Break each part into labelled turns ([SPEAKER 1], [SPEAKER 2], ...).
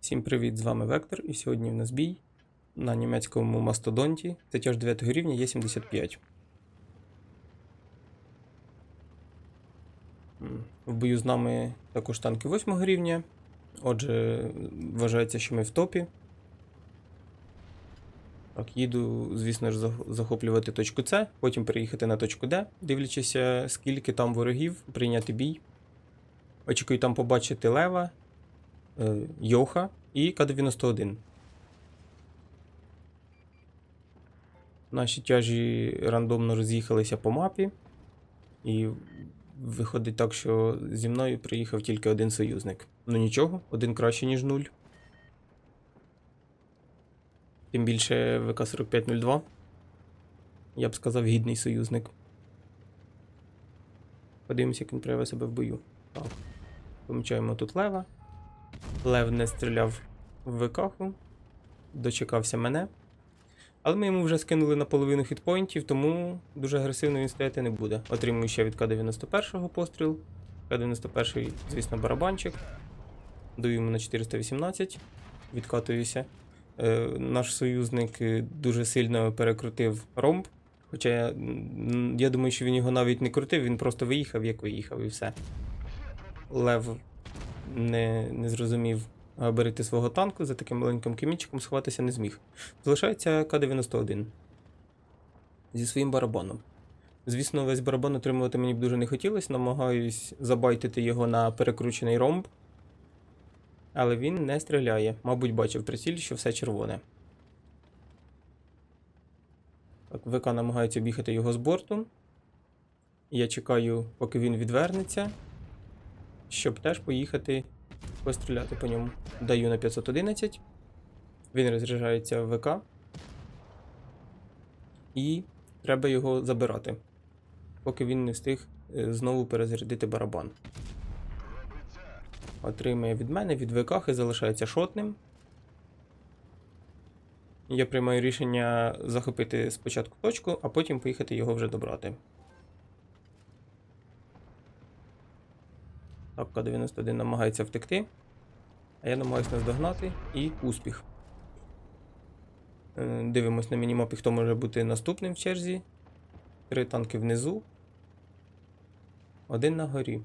[SPEAKER 1] Всім привіт, з вами Вектор, і сьогодні в нас бій на німецькому мастодонті. Це тяж 9 рівня Є75. В бою з нами також танки 8 рівня. Отже, вважається, що ми в топі. Так, їду, звісно ж, захоплювати точку С, потім переїхати на точку Д, дивлячися, скільки там ворогів, прийняти бій. Очікую там побачити лева, е, Йоха і К-91. Наші тяжі рандомно роз'їхалися по мапі. І виходить так, що зі мною приїхав тільки один союзник. Ну нічого, один краще, ніж нуль. Тим більше ВК-4502. Я б сказав, гідний союзник. Подивимося, як він проявив себе в бою. Так. Помічаємо тут лева. Лев не стріляв в викаху, дочекався мене. Але ми йому вже скинули наполовину хітпоінтів, тому дуже агресивно він стояти не буде. Отримую ще від К-91 постріл. К-91, звісно, барабанчик. Даю йому на 418, відкатуюся. Е, наш союзник е, дуже сильно перекрутив ромб. Хоча я, я думаю, що він його навіть не крутив, він просто виїхав, як виїхав, і все. Лев не, не зрозумів габарити свого танку, за таким маленьким кемічиком сховатися не зміг. Залишається К-91 зі своїм барабаном. Звісно, весь барабан отримувати мені б дуже не хотілося, намагаюсь забайтити його на перекручений ромб. Але він не стріляє. Мабуть, бачив приціль, що все червоне. Так, ВК намагається об'їхати його з борту. Я чекаю, поки він відвернеться, щоб теж поїхати постріляти по ньому. Даю на 511. Він розряджається в ВК. І треба його забирати, поки він не встиг е, знову перезарядити барабан. Отримує від мене, від ВК і залишається шотним. Я приймаю рішення захопити спочатку точку, а потім поїхати його вже добрати. Так, К-91 намагається втекти. А я намагаюся наздогнати і успіх. Е, Дивимось на мінімапі, хто може бути наступним в черзі. Три танки внизу. Один на горі.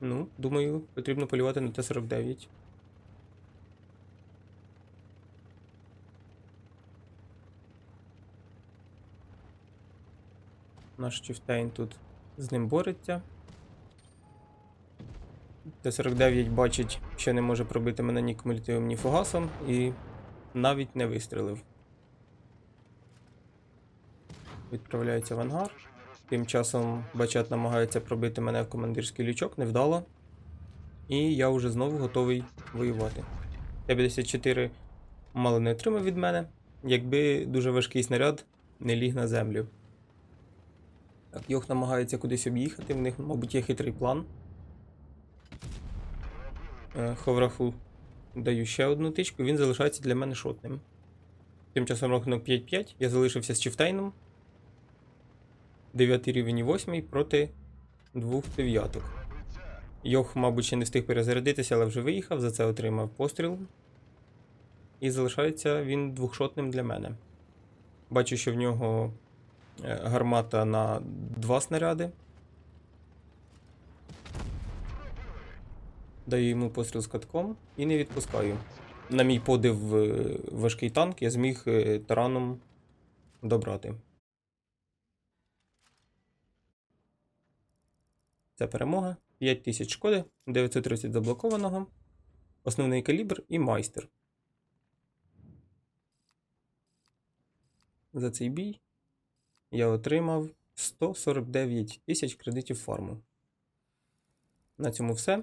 [SPEAKER 1] Ну, думаю, потрібно полювати на Т-49. Наш Чіфтейн тут з ним бореться. Т-49 бачить, що не може пробити мене ні кумулятивом, ні фугасом, і навіть не вистрелив. Відправляється в ангар. Тим часом Бачат намагається пробити мене в командирський лючок, невдало. І я вже знову готовий воювати. Т-54 мало не отримав від мене, якби дуже важкий снаряд не ліг на землю. Так, Йох намагається кудись об'їхати, в них, мабуть, є хитрий план. Е, Ховраху даю ще одну тичку, він залишається для мене шотним. Тим часом рахунок 5-5, я залишився з Чифтейном. 9 рівень і 8 проти двох дев'яток. Йох, мабуть, ще не встиг перезарядитися, але вже виїхав, за це отримав постріл. І залишається він двохшотним для мене. Бачу, що в нього е, гармата на два снаряди. Даю йому постріл з катком і не відпускаю. На мій подив е, важкий танк я зміг е, тараном добрати. Це перемога. 5000 шкоди, 930 заблокованого, основний калібр і майстер. За цей бій я отримав 149 тисяч кредитів фарму. На цьому все.